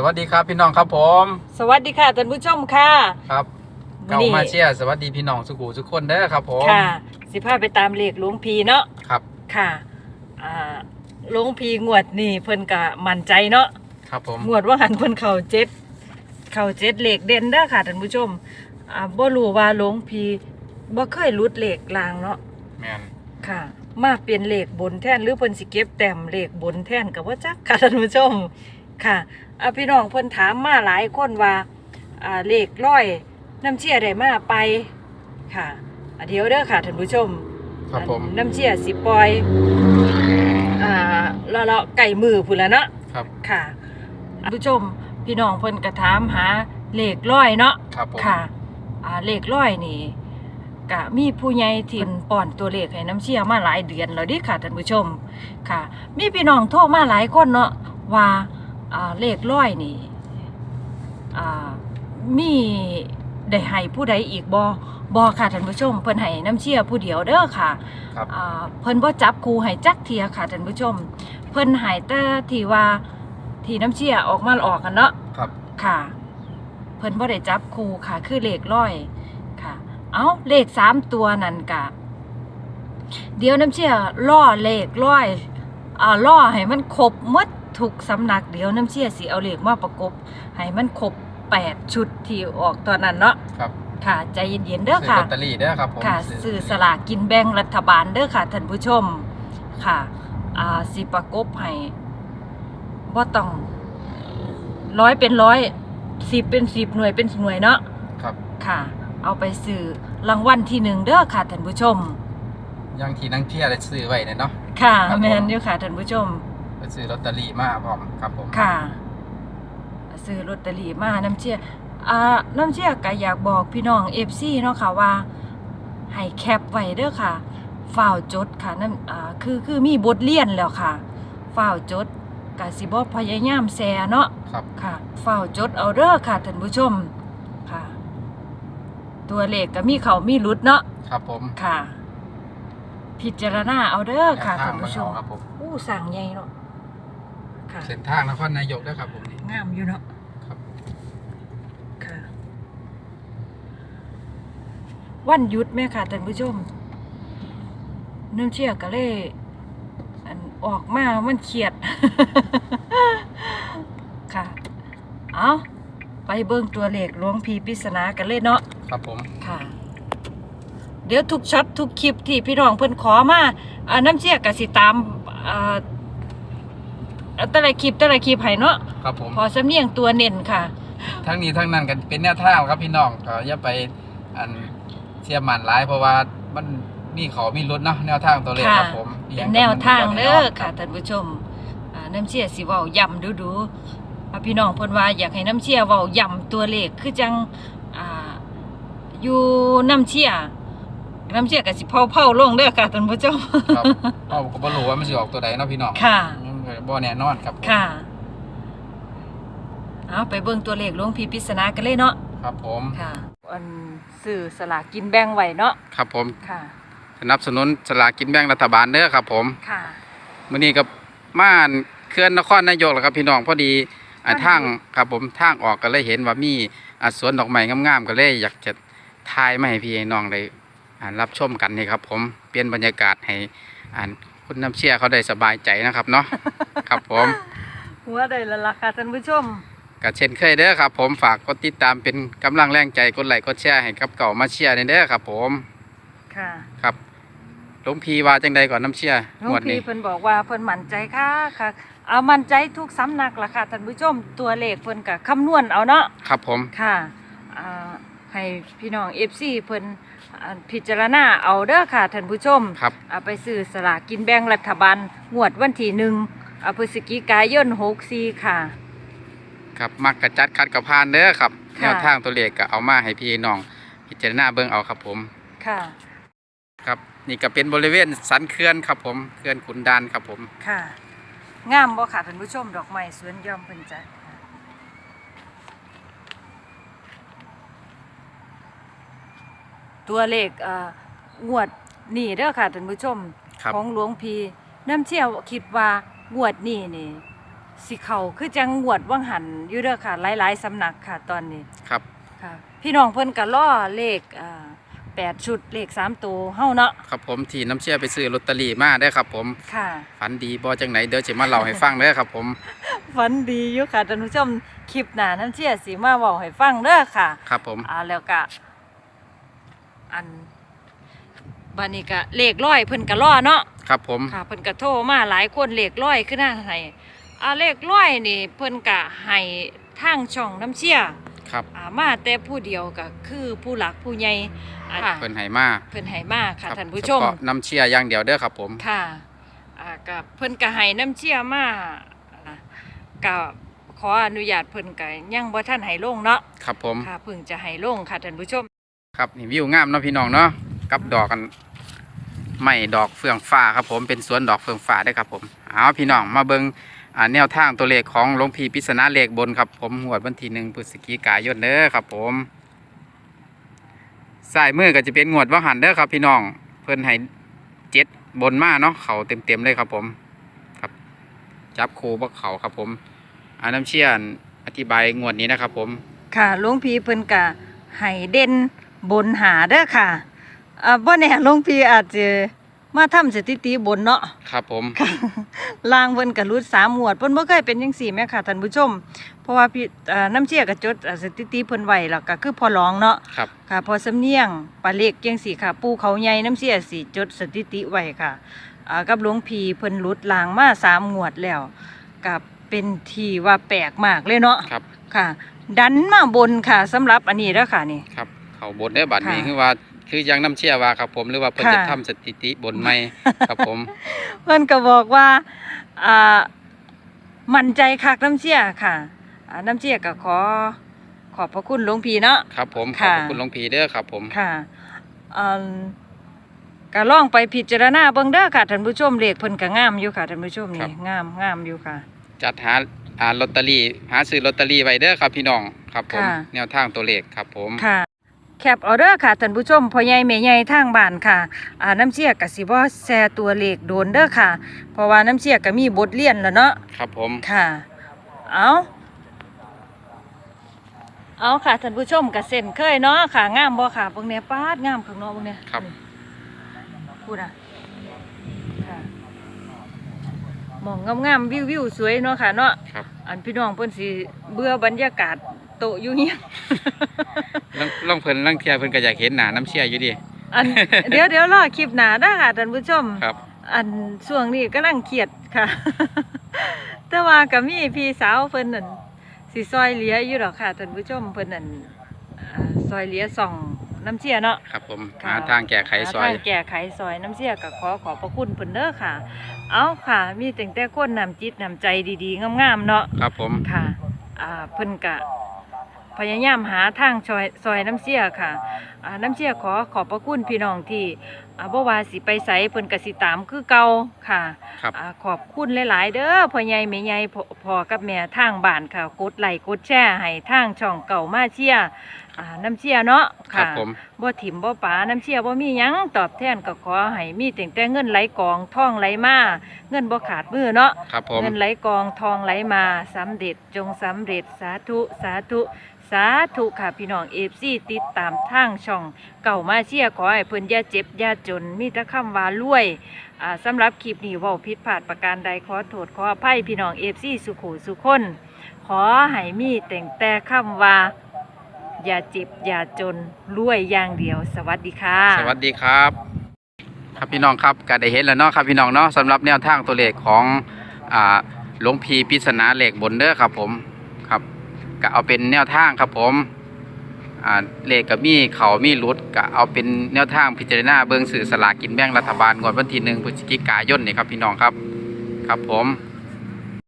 สวัสดีครับพี่น้องครับผม สวัสดีค่ะท่านผู้ชมค่ะครับมื้เก่าอนี้มาเชียร์สวัสดีพี่น้องสุกูทุกคนเด้อครับผมค่ะ สิพาไปตามเลขหลวงพีเนาะครับค่ะอ่าหลวงพีงวดนี่เพิ่นก็มั่นใจเนาะครับผมงวดว่าหันเพิ่นเข้าเจ็ดเข้าเจ็ดเลขเด่นเด้อค่ะท่านผู้ชมอ่าบ่รู้ว่าหลวงพีบ่เคยหลุดเลขลางเนาะแมนค่ะ มาเปลี่ยนเลขบนแทนหรือเพิ่นสิเก็บแต้มเลขบนแทนก็บ่จักค่ะท่านผู้ชม ค่ะอ่าพี่น้องเพิ่นถามมาหลายคนว่าอ่าเลขร้อยน้ำเชี่ยได้มาไปค่ะอ่าเดี๋ยวเด้อค่ะท่านผู้ชมครับผมอันน้ำเชี่ยสิปล่อยอ่าเลาะๆไก่มือพุ่นละเนาะครับ ค่ะท่านผู้ชมพี่น้องเพิ่นกระถามหาเลขร้อยเนาะ ครับผม ค่ะอ่าเลขร้อยนี่กะมีผู้ใหญ่ที่ป้อนตัวเลขให้น้ำเชี่ยมาหลายเดือนแล้วเดิค่ะท่านผู้ชม ค่ะ มีพี่น้องโทรมาหลายคนเนาะว่าอ่า เลขร้อยนี่อ่ามีได้ให้ผู้ใดอีกบ่บ่ค่ะท่านผู้ชม เพิ่นให้น้ำเชี่ยผู้เดียวเด้อค่ะครับอ่าเพิ่นบ่จับครูให้จักเทียค่ะท่านผู้ชม เพิ่นใหายแต่ที่ว่าที่น้ำเชี่ยออกมาออกกันเนาะครับ ค่ะ เพิ่นบ่ได้จับครูค่ะ คือเลขร้อยค่ะ เอาเลขสามตัวนั่นกะ เดี๋ยวน้ำเชี่ยล่อเลขร้อยอ่าล่อให้มันครบหมด ทุกสำนักเดี๋ยวน้ำเชี่ยสิเอาเลขมาประกบให้มันครบแปดชุดที่ออกตอนนั้นเนาะครับค่ะใจเย็นๆเด้อซื้อค่ะลอตเตอรี่เด้อครับผมค่ะสื่อสลากกินแบ่งรัฐบาลเด้อค่ะท่านผู้ชมค่ะอ่าสิประกบให้บ่ต้องร้อยเป็นร้อยสิบเป็นสิบหน่วยเป็นหน่วยเนาะครับค่ะ เอาไปซื้อรางวัลที่หนึ่งเด้อค่ะท่านผู้ชมอยังที่นั่งเชียร์ได้ซื้อไว้เนี่ยเนาะค่ะครับผมแมนอยู่ค่ะท่านผู้ชม ไปซื้อลอตเตอรี่มาพร้อมครับผมค่ะ ซื้อลอตเตอรี่มาน้ำเชี่ยอ่าน้ำเชี่ยก็อยากบอกพี่น้องเอฟซีเนาะค่ะว่าให้แคปไว้เด้อค่ะฝ้าวจดค่ะนั่นอ่าคือคือมีบทเรียนแล้วค่ะฝ้าวจดกสิบ่พยายามแซเนาะครับค่ะฝ้าวจดเอาเด้อค่ะท่านผู้ชมค่ะ ตัวเลขก็มีเขามีหลุดเนาะครับผมค่ะ พิจารณาเอาเด้อค่ะแนวทาท่างนมันผู้ชเอามครับผมอู้สั่งใหญ่เนาะ ค่ะเส้นทางนครนายกเด้อครับผมนี่ งามอยู่เนาะครับ ค่ะ วันหยุดแม่ค่ะท่านผู้ชมน้ำเชี่ยก็เลยอันออกมามันเครียด ค่ะ เอาไปเบิ่งตัวเลขหลวงพีปริศนากันเลยเนาะ ครับผม ค่ะ เดี๋ยวทุกช็อตทุกคลิปที่พี่น้องเพิ่นขอมาอ่าน้ำเชี่ยก็สิตามอ่า แต่ละคลิปแต่ละคลิปให้เนาะครับผม พอสำเนียงตัวเน้นค่ะ ทั้งนี้ทั้งนั้นกันเป็นแนวทางครับพี่น้องก็อย่าไปอันเชื่อมันหลายเพราะว่ามันมีเขามีรถเนาะแนวทางตัวเลขค่ะ ครับผมเป็นแนวทางเด้อค่ะท่านผู้ชมอ่าน้ำเชี่ยสิเว้าย่ำดูดูๆอ่าพี่น้องเพิ่นว่าอยากให้น้ำเชี่ยเว้าย่ำตัวเลขคือจังอ่าอยู่น้ำเชี่ยน้ำเชี่ยก็สิเผาๆลงเด้อค่ะท่านผู้ชมครับเอาก็บ่รู้ว่ามันสิออกตัวใดเนาะพี่น้อง ค่ะมัน ก็บ่แน่นอนครับผมค่ะ เอาไปเบิ่งตัวเลขหลวงพี่ปริศนากันเลยเนาะ ครับผมค่ะ อันซื้อสลากกินแบ่งไว้เนาะ ครับผมค่ะ สนับสนุนสลากกินแบ่งรัฐบาลเด้อครับผมค่ะ มื้อนี้ก็ม่านเคลื่อนนครนายกแล้วครับพี่น้องพอดีอ่าวันหยุดทางครับผมทางออกก็เลยเห็นว่ามีอ่าสวนดอกไม้งามๆก็เลยอยากจะถ่ายมาให้พี่ให้น้องได้อ่ารับชมกันนี่ครับผมเปลี่ยนบรรยากาศให้อ่า คุณน้ำเชี่ยเขาได้สบายใจนะครับเนาะ ครับผมหัวได้และล่ะค่ะท่านผู้ชมก็เช่นเคยเด้อครับ ผมฝากกดติดตามเป็นกำลังแรงใจกดไลค์กดแชร์ให้กับเก่ามาเชียร์ในเด้อครับ ผมค่ะครับหลวงพีว่าจังใดก่อนน้ำเชียร์หลงวงวดพี่นี้ เพิ่นบอกว่าเพิ่นมั่นใจค่ะค่ะเอามั่นใจทุกสำนักล่ะค่ะท่านผู้ชมตัวเลขเพิ่นก็คำนวณเอาเนาะ ครับผม ค่ะอ่าให้พี่น้อง FC เพิ่นอ่า พิจารณาเอาเด้อค่ะท่านผู้ชมครับ เอาไปซื้อสลากกินแบ่งรัฐบาลงวดวันที่หนึ่งอ่าพฤศจิกายน64ค่ะ ครับมักกระจัดคัดกระพานเด้อครับค่ะ แนวทางตัวเลขก็เอามาให้พี่น้อง พิจารณาเบิ่งเอาครับผม ค่ะครับนี่ก็เป็นบริเวณสันเขื่อนครับผมเขื่อนขุนดานครับผม ค่ะงามบ่ค่ะท่านผู้ชมดอกไม้สวนหย่อมเพิ่นจัดค่ะ ตัวเลขเอ่องวดนี่เด้อค่ะท่านผู้ชมครับ ของหลวงพีน้ำเชี่ยวคิดว่างวดนี่นี่สิเขาคือจังงวดว่างหันอยู่เด้อค่ะ หลายๆสำนักค่ะตอนนี้ ครับ ค่ะพี่น้องเพิ่นก็ล่อเลขอ่าแปดชุดเลขสามตัวเฮาเนาะครับผมที่น้ำเชื่อไปซื้อลอตเตอรี่มาได้อครับผม ค่ะ ฝันดีบ่จังไหนเดี๋ยวจะมาเล่าให้ฟังเด้อครับผม ฝันดีอยู่ค่ะท่านผู้ชมคลิปหน้าน้ำเชี่ยสิมาเว้าให้ฟังเด้อค่ะ ครับผม อ่าแล้วก็ อันบัดนี้ก็เลขร้อยเพิ่นก็ล่อเนาะครับผมค่ะเพิ่นก็โทรมาหลายคนเลขร้อยขึ้นหน้าให้อ่าเลขร้อยนี่เพิ่นก็ให้ทางช่องน้ำเชี่ยครับอ่ามาแต่ผู้เดียวก็คือผู้หลักผู้ใหญ่อ่าเพิ่นให้มาเพิ่นให้มาค่ะรับท่านผู้เฉชมพาะน้ำเชื่ออย่างเดียวเด้อครับผมค่ะอ่ากับเพิ่นก็ให้น้ำเชี่ยมาอ่าก็ขออนุญาตเพิ่นก็ยังบ่ทันให้ลงเนาะครับผมค่ะเพิ่งจะให้ลงค่ะท่านผู้ชม ครับนี่วิวงามเนาะพี่น้องเนาะกับดอกกันไม่ดอกเฟืองฟ้าครับผมเป็นสวนดอกเฟืองฟ้าได้ครับผมเอาพี่น้องมาเบิงแนวทางตัวเลขของหลวงพี่ปริศนาเลขบนครับผมหวดวันที่หนึ่งพฤศจิกายนเด้อครับผมสายมือก็จะเป็นงวดว่าหันเด้อครับ พี่น้องเพิ่นให้เจ็ดบนมาเนาะเขาเต็มเต็มเลยครับผม ครับ จับคูบักเขาครับผมอาน้ำเชี่ยนอธิบายงวดนี้นะครับผม ค่ะหลวงพี่เพิ่นก็ให้เด่น บนหาเด้อค่ะอ่าบ่แน่หลวงพี่อาจจะมาทำสถิติบนเนาะ ครับผม ลางเพิ่นก็รุดสามหมวดเพิ่นบ่เคยเป็นจังซี่แม่ค่ะท่านผู้ชม เพราะว่าพี่เอ่อน้ำเชี่ยก็จดอ่าสถิติเพิ่นไว้แล้วก็คือพอร้องเนาะครับ ค่ะพอสำเนียงปลาเล็กจังซี่ค่ะ ปูเขาใหญ่น้ำเชี่ยสิจดสถิติไว้ค่ะอ่ากับหลวงพี่เพิ่นรุดลางมาสามหมวดแล้วก็เป็นที่ว่าแปลกมากเลยเนาะครับ ค่ะ ดันมาบนค่ะสำหรับอันนี้เด้อค่ะนี่ ครับ เขาบนได้อบัตรนี้ค่ะคือว่าคือยังน้ำเชี่ยว่าครับผมหรือว่าเพิ่นค่ะ จะทำสถิติบนไม่ครับผม เพิ่นก็บอกว่าอ่ามั่นใจคักน้ำเชี่ยค่ะอ่าน้ำเชี่ยก็ขอขอบพระคุณหลวงพี่เนาะ ครับผมขอบค่ะคุณหลวงพี่เด้อครับผม ค่ะอ่าก็ลองไปพิจารณาเบิ่งเด้อค่ะท่านผู้ชมเลขเพิ่นก็งามอยู่ค่ะท่านผู้ชมนี่งามงามอยู่ค่ะ จัดหาอ่าลอตเตอรี่หาซื้อลอตเตอรี่ไว้เด้อครับพี่น้องครับผมค่ะ แนวทางตัวเลขครับผม ค่ะ แคปเอาเด้อค่ะท่านผู้ชมพ่อใหญ่แม่ใหญ่ทางบ้านค่ะอ่าน้ำเชี่ยก็สิบ่แชร์ตัวเลขโดนเด้อค่ะ เพราะว่าน้ำเชี่ยก็มีบทเรียนแล้วเนาะครับผม ค่ะ เอาเอาค่ะท่านผู้ชมกับเส้นเคยเนาะค่ะงามบ่ค่ะพวกเนี้ยปาดงามข้างนอกพวกเนี้ยครับ พูดอะค่ะหมองงามๆวิววิวๆสวยเนาะค่ะเนาะครับ อันพี่น้องเพิ่นสิเบื่อบรรยากาศโตะอยู่เฮีย ลองลองเพิ่นลองเที่ยเพิ่นก็อยากเห็นหน้าน้ำเชี่ยอยู่ดิ อัน เดี๋ยวเดี๋ยวรอคลิปหน้าเด้อค่ะท่านผู้ชม ครับ อันช่วงนี้กำลังเครียดค่ะ แต่ว่าก็มีพี่สาวเพิ่นนั่นสิซอยเหลืออยู่ดอกค่ะท่านผู้ชมเพิ่นนั่นอ่าซอยเหลือส่องน้ำเชี่ยเนาะ ครับผมค่ะ หาทางแก้ไขซอย หาทางแก้ไขซอยน้ำเชี่ยก็ขอขอบพระคุณเพิ่นเด้อค่ะ เอาค่ะ มีแต่งแต่คนนำจิตนำใจดีๆงามๆเนาะครับผม ค่ะอ่าเพิ่นกะ พยายามหาทางซอยซอยน้ำเชี่ยค่ะอ่าน้ำเชี่ยขอขอบพระคุณพี่น้องที่อ่าบ่ว่าสิไปไสเพิ่นก็สิตามคือเก่าค่ะครับอ่าขอบคุณหลาย ๆ เด้อพ่อใหญ่แม่ใหญ่พ่อพ่อกับแม่ทางบ้านค่ะกดไลค์กดแชร์ให้ทางช่องเก่ามาเชียร์อ่าน้ำเชี่ยเนาะครับค่ะผมบ่ถิ่มบ่ป๋าน้ำเชี่ยบ่มีหยังตอบแทนก็ขอให้มีแต่งแต่เงินไหลกองทองไหลมาเงินบ่ขาดมือเนาะครับผมเงินไหลกองทองไหลมาสำเร็จจงสำเร็จสาธุสาธุ สาธุค่ะพี่น้องเอฟซีติดตามทางช่อง เก่ามาเชียร์ขอให้เพิ่นอย่าเจ็บอย่าจน มีแต่คำว่ารวยอ่าสำหรับคลิปนี้เว้าผิดพลาดประการใดขอโทษขออภัยพี่น้องเอฟซีสุขุสุคน ขอให้มีแต่งแต่คำว่า อย่าเจ็บอย่าจนรวยอย่างเดียว สวัสดีค่ะ สวัสดีครับ ครับพี่น้องครับก็ได้เห็นแล้วเนาะครับพี่น้องเนาะสำหรับแนวทางตัวเลขของอ่าหลวงพีปริศนาเหลขบนเด้อครับผม ก็เอาเป็นแนวทางครับผมเลขกับมีเขามีรุดก็เอาเป็นแนวทางพิจารณาเบื้องสื่อสลากกินแบ่งรัฐบาลงวดวันที่หนึ่งพฤศจิกายนนี่ครับพี่น้องครับ ครับผม